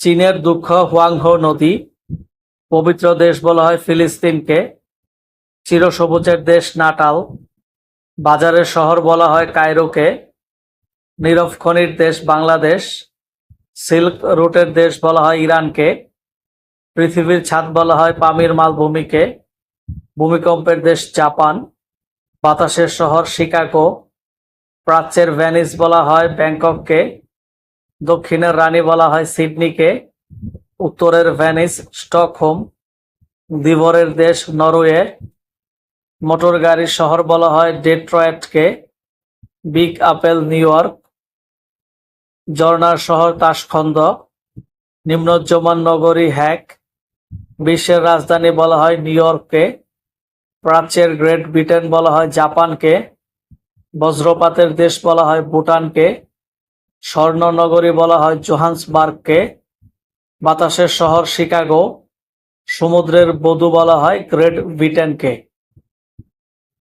চীনের দুঃখ হুয়াংহো নদী, পবিত্র দেশ বলা হয় ফিলিস্তিনকে, চিরসবুজের দেশ নাটাল, বাজারের শহর বলা হয় কায়রোকে, নীরব খনির দেশ বাংলাদেশ, সিল্ক রুটের দেশ বলা হয় ইরানকে, পৃথিবীর ছাদ বলা হয় পামির মালভূমিকে, ভূমিকম্পের দেশ জাপান, বাতাসের শহর শিকাগো, প্রাচ্যের ভ্যানিস বলা হয় ব্যাংকককে দক্ষিণের রানী বলা হয় সিডনিকে, উত্তরের ভেনিস, স্টকহোম দিবরের দেশ নরওয়ে, মোটর গাড়ির শহর বলা হয় ডেট্রয়েটকে, বিগ আপেল নিউ ইয়র্ক, ঝর্ণার শহর তাসখন্দ নিম্নোজ্জমান নগরী হ্যাক, বিশ্বের রাজধানী বলা হয় নিউ ইয়র্ককে, প্রাচ্যের গ্রেট ব্রিটেন বলা হয় জাপানকে, বজ্রপাতের দেশ বলা হয় ভুটানকে স্বর্ণনগরী বলা হয় জোহান্সবার্গকে। বাতাসের শহর শিকাগো। সমুদ্রের বধু বলা হয় গ্রেট ব্রিটেনকে।